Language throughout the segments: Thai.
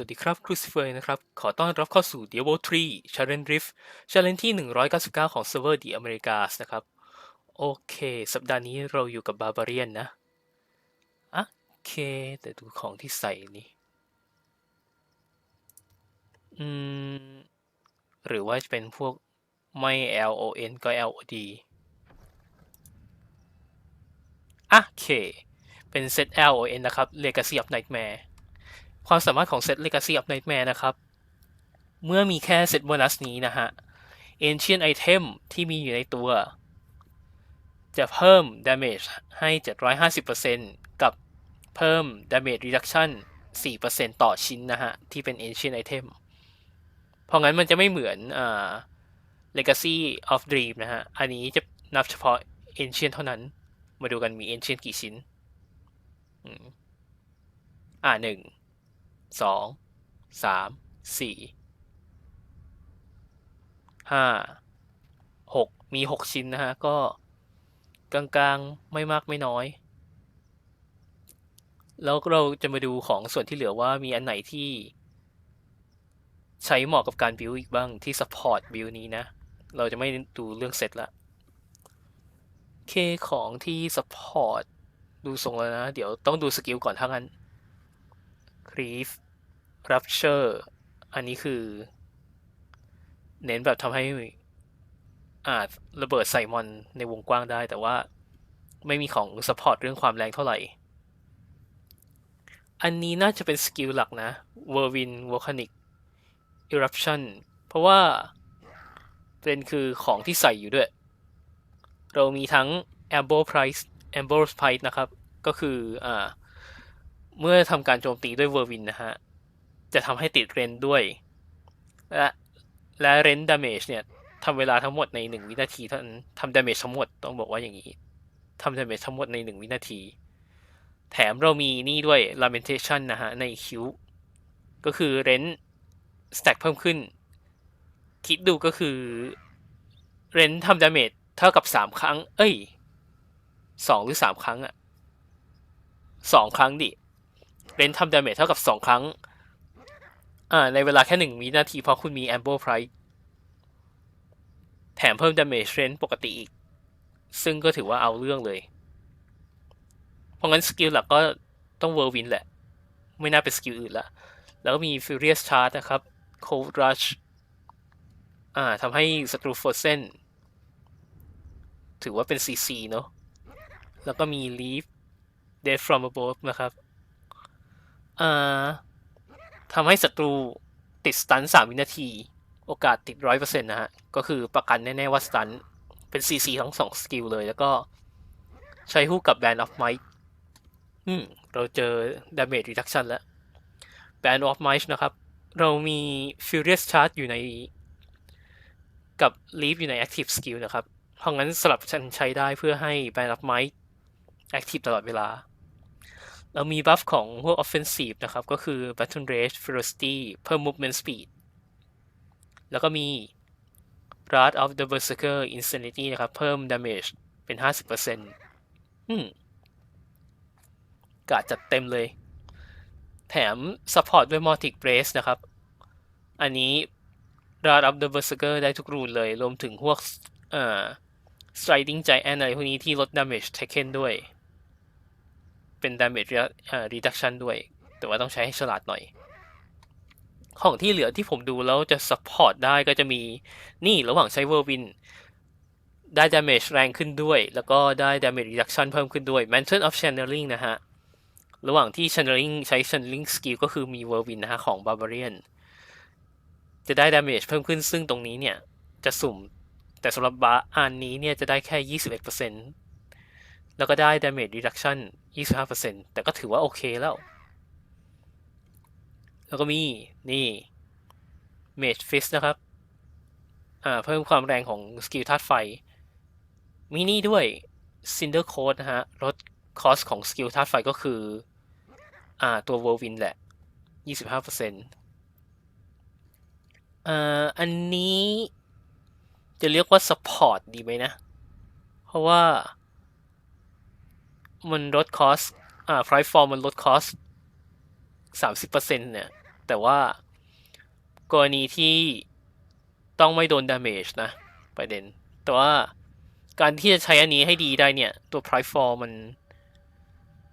วัสดีครับ ครูซิเฟอร์นะครับ ขอต้อนรับเข้าสู่ Diablo 3 Challenge Rift Challenge ที่ 199 ของเซิร์ฟเวอร์ The Americas นะครับ โอเค สัปดาห์นี้เราอยู่กับ Barbarian นะอะโอเค แต่ดูของที่ใส่นี่ อืม หรือว่าจะเป็นพวกไม่ LON ก็ LOD อะโอเค เป็นเซต LON นะครับ Legacy of Nightmare ความสามารถของเซต Legacy of Nightmare นะครับ เมื่อมีแค่เซตโบนัสนี้นะฮะ Ancient Item ที่มีอยู่ในตัว จะเพิ่ม Damage ให้ 750%กับเพิ่ม Damage Reduction 4%ต่อชิ้นนะฮะ ที่เป็น Ancient Item เพราะงั้นมันจะไม่เหมือนอ่า Legacy of Dream นะฮะ อันนี้จะนับเฉพาะ Ancient เท่านั้น มาดูกันมี Ancient กี่ชิ้น อ่าหนึ่ง สองสามสี่ห้าหกมีหกชิ้นนะฮะ ก็กลางๆ ไม่มากไม่น้อย แล้วเราจะมาดูของส่วนที่เหลือว่ามีอันไหนที่ใช้เหมาะกับการบิวอีกบ้างที่ support บิวนี้นะ เราจะไม่ดูเรื่องเซตละเคของที่ support ดูทรงแล้วนะ เดี๋ยวต้องดูสกิลก่อนถ้างั้น Grief Rupture อันนี้คือ เน้นแบบทำให้อาจระเบิดใส่มอนในวงกว้างได้ แต่ว่าไม่มีของ support เรื่องความแรงเท่าไหร่ อันนี้น่าจะเป็นสกิลหลักนะ Whirlwind Volcanic Eruption เพราะว่าเป็นคือของที่ใส่อยู่ด้วย เรามีทั้ง Amber Price Amber Price นะครับ ก็คืออ่า เมื่อทำการโจมตีด้วยเวอร์วินนะฮะ จะทำให้ติดเรนด้วย และและเรนดาเมจเนี่ยทำเวลาทั้งหมดในหนึ่งวินาทีเท่านั้นทำดาเมจทั้งหมดต้องบอกว่าอย่างนี้ทำดาเมจทั้งหมดในหนึ่งวินาที แถมเรามีนี่ด้วย lamentation นะฮะ ในคิวก็คือเรนสแต็กเพิ่มขึ้น คิดดูก็คือเรนทำดาเมจเท่ากับสามครั้ง เอ้ยสองหรือสามครั้งอะสองครั้งดิ เรนทำดาเมจเท่ากับสองครั้ง อ่า ในเวลาแค่หนึ่งวินาที เพราะคุณมี Amber Price แถมเพิ่มดาเมจเรนปกติอีก ซึ่งก็ถือว่าเอาเรื่องเลย เพราะงั้นสกิลหลักก็ต้องเวอร์วินแหละ ไม่น่าเป็นสกิลอื่นละ แล้วก็มี Furious Charge นะครับ Cold Rush อ่าทำให้ศัตรู Frozen ถือว่าเป็น CC เนอะแล้วก็มี Leaf Death from above นะครับ อ่าทำให้ศัตรูติดสตันสามวินาที โอกาสติดร้อยเปอร์เซ็นต์นะฮะ ก็คือประกันแน่ ๆ ว่าสตันเป็น CC ทั้งสองสกิลเลย แล้วก็ใช้คู่กับ Band of Might อืม เราเจอ Damage Reduction แล้ว Band of Might นะครับ เรามี Furious Charge อยู่ในกับ Leaf อยู่ใน Active Skill นะครับ เพราะงั้นสลับฉันใช้ได้เพื่อให้ Band of Might Active ตลอดเวลา เรามีบัฟของพวก offensive นะครับ ก็คือ battle rage ferocity เพิ่ม movement speed แล้วก็มี wrath of the berserker insanity นะครับ เพิ่ม damage เป็น 50%อืมกาดจัดเต็มเลย แถม support ด้วย mortic brace นะครับ อันนี้ wrath of the berserker ได้ทุกรูนเลย รวมถึงพวกเอ่อ striding giant อะไรพวกนี้ที่ลด damage taken ด้วย เป็น damage reduction ด้วย แต่ว่าต้องใช้ให้ฉลาดหน่อย ของที่เหลือที่ผมดูแล้วจะ support ได้ก็จะมีนี่ระหว่างใช้ whirlwind ได้ damage แรงขึ้นด้วย แล้วก็ได้ damage reduction เพิ่มขึ้นด้วย mantle of channeling นะฮะ ระหว่างที่ channeling ใช้ channeling skill ก็คือมี whirlwind นะฮะ ของ barbarian จะได้ damage เพิ่มขึ้นซึ่งตรงนี้เนี่ย จะสุ่ม แต่สำหรับบาอันนี้เนี่ย จะได้แค่ 21% แล้วก็ได้ damage reduction 25%แต่ก็ถือว่าโอเคแล้ว แล้วก็มี นี่ mage fist นะครับ อ่า เพิ่มความแรงของสกิลธาตุไฟ มีนี่ด้วย cinder code นะฮะ ลดคอสของสกิลธาตุไฟก็คือ อ่า ตัว whirlwind แหละ 25%อ่า อันนี้จะเรียกว่า support ดีไหมนะ เพราะว่า มันลดคอสอ่า price form มันลดคอส30%เปอร์เซ็นเนี่ย แต่ว่ากรณีที่ต้องไม่โดนดาเมจนะประเด็น แต่ว่าการที่จะใช้อันนี้ให้ดีได้เนี่ย ตัว Price Fall มัน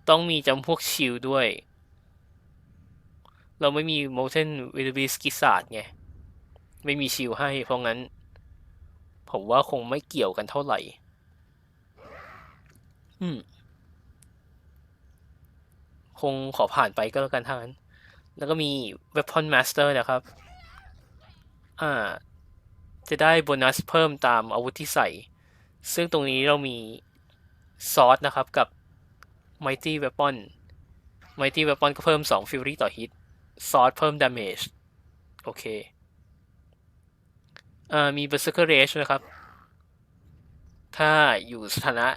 ต้องมีจำพวกชิลด้วย เราไม่มี Molten w i l d b e a s t กิสาดไง ไม่มีชิลให้ เพราะงั้น ผมว่าคงไม่เกี่ยวกันเท่าไหร่ อืม คงขอผ่านไปก็แล้วกันทางนั้น แล้วก็มี Weapon Master นะครับ อ่า จะได้โบนัสเพิ่มตามอาวุธที่ใส่ ซึ่งตรงนี้เรามีซอสนะครับกับ Mighty Weapon Mighty Weapon ก็เพิ่ม 2 Fury ต่อฮิตซอสเพิ่ม Damage โอเค อ่า มี Berserker Rage นะครับ ถ้าอยู่สถานะ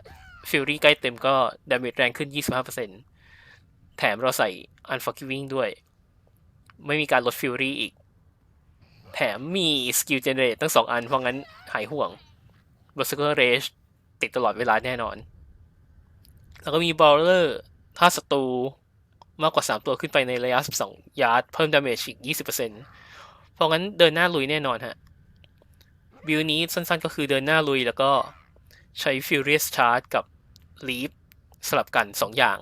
Fury ใกล้เต็มก็ Damage แรงขึ้น 25% แถมเราใส่ Unforgiving ด้วย ไม่มีการลด Fury อีก แถมมี Skill Generate ตั้ง2อัน เพราะงั้นหายห่วง Berserker Rage ติดตลอดเวลาแน่นอน แล้วก็มี Brawler ถ้าศัตรูมากกว่า 3 ตัวขึ้นไปในระยะ 12 ยาร์ด เพิ่ม Damage อีก 20%เพราะงั้นเดินหน้าลุยแน่นอนฮะ บิลนี้สั้นๆก็คือเดินหน้าลุยแล้วก็ใช้ Furious Charge กับ Leap สลับกัน 2 อย่าง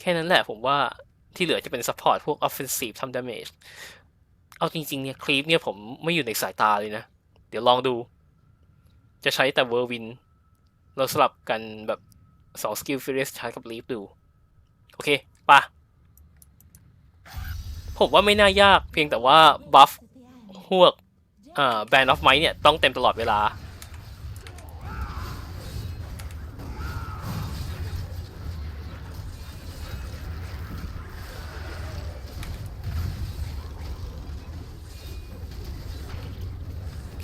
แค่นั้นแหละผมว่าที่เหลือจะเป็น Support พวก Offensive ทำ Damage เอาจริง ๆ เนี่ยคลิปเนี่ยผมไม่อยู่ในสายตาเลยนะ เดี๋ยวลองดู จะใช้แต่เวอร์วิน เราสลับกันแบบ2สกิล Furious Charge กับ Leap ดู โอเคปะผมว่าไม่น่ายากเพียงแต่ว่าบัฟพวกอ่า Band of Might เนี่ย ต้องเต็มตลอดเวลา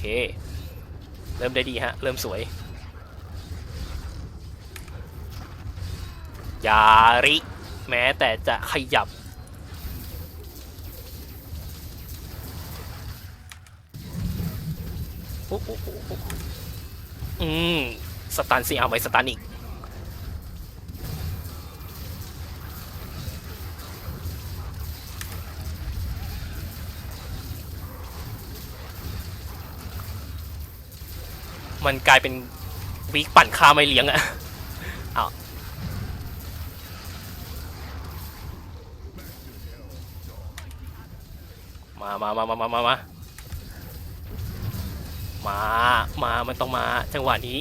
เคเริ่มได้ดีฮะ เริ่มสวย ยาริ แม้แต่จะขยับ อืม สตันสิเอาไว้สตันอีก มันกลายเป็นวิกปั่นข้าไม่เลี้ยงอะเอามามามามามามามามา มา มันต้องมาจังหวะนี้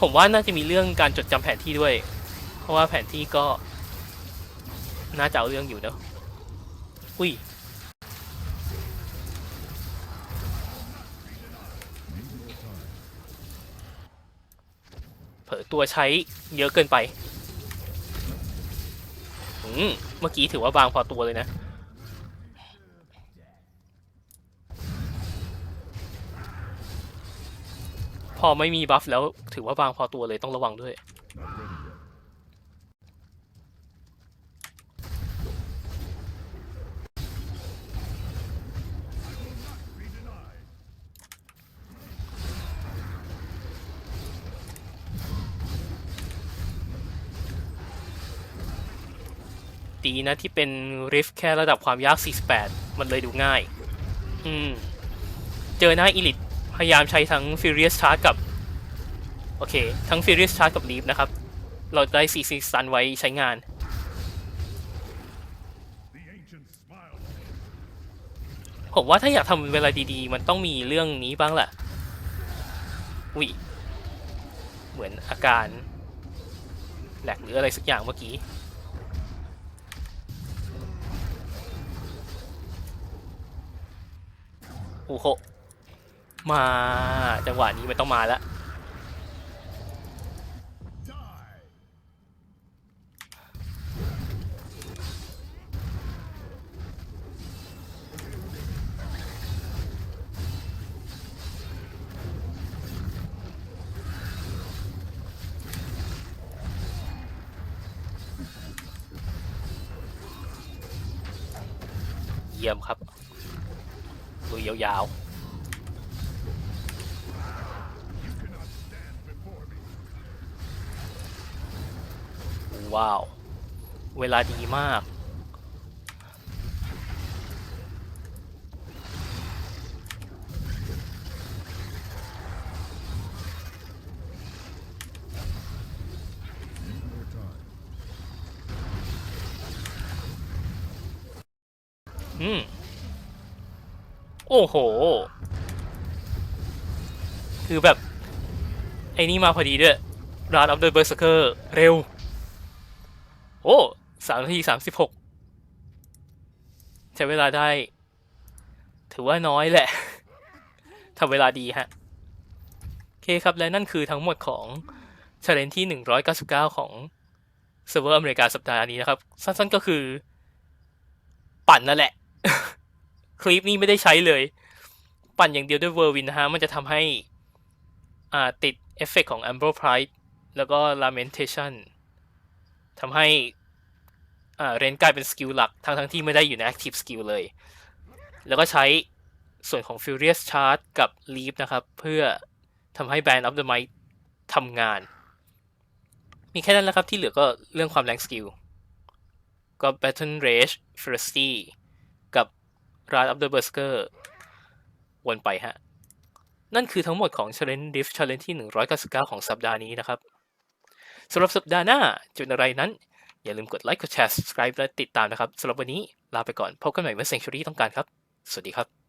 ผมว่าน่าจะมีเรื่องการจดจำแผนที่ด้วย เพราะว่าแผนที่ก็ น่าจะเอาเรื่องอยู่เนอะอุ้ย เผลอตัวใช้เยอะเกินไปอืมเมื่อกี้ถือว่าบางพอตัวเลยนะ พอไม่มีบัฟแล้วถือว่าบางพอตัวเลยต้องระวังด้วย ดีนะที่เป็นริฟแค่ระดับความยาก 48 มันเลยดูง่าย อืม เจอหน้าอีลิทพยายามใช้ทั้ง Furious Charge กับ โอเค ทั้ง Furious Charge กับ Leap นะครับ เราได้ CC Stun ไว้ใช้งาน ผมว่าถ้าอยากทำเวลาดีๆ มันต้องมีเรื่องนี้บ้างแหละอุ้ยเหมือนอาการแหลกหรืออะไรสักอย่างเมื่อกี้ โอ้โหมาจังหวะนี้มันต้องมาแล้วเยี่ยมครับ ลุยยาวๆ ว้าว เวลาดีมาก อืม โอ้โห คือแบบ ไอ้นี่มาพอดีด้วยรานออฟเดอะเบอร์สเกอร์เร็ว โอ้สามนาทีสามสิบหกใช้เวลาได้ ถือว่าน้อยแหละทำเวลาดีฮะ โอเคครับ และนั่นคือทั้งหมดของช l เลนที่ 199 ของเซิร์ฟเวอร์อเมริกาสัปดาห์นี้นะครับ สั้นๆก็คือ ปั่นนั่นแหละ คลิปนี้ไม่ได้ใช้เลย ปั่นอย่างเดียวด้วยเวอร์วินนะฮะ มันจะทำให้อ่าติดเอฟเฟกของ a m b r Pride แล้วก็ Lamentation ทำให้อ่าเรนกลายเป็นสกิลหลัก ทั้งทั้งที่ไม่ได้อยู่ใน Active Skill เลย แล้วก็ใช้ส่วนของ Furious Charge กับ Leap นะครับ เพื่อทำให้ Band of the Might ทำงาน มีแค่นั้นแหละครับที่เหลือก็เรื่องความแรงสกิล ก็ Battle Rage Ferocity Wrath of the Berserker วนไปฮะ นั่นคือทั้งหมดของ Challenge Rift Challenge ที่ 199 ของสัปดาห์นี้นะครับสำหรับสัปดาห์หน้าจุดอะไรนั้น อย่าลืมกดไลค์กดแชร์ subscribe และติดตามนะครับสำหรับวันนี้ลาไปก่อนพบกันใหม่เมื่อ Sanctuary ต้องการครับ สวัสดีครับ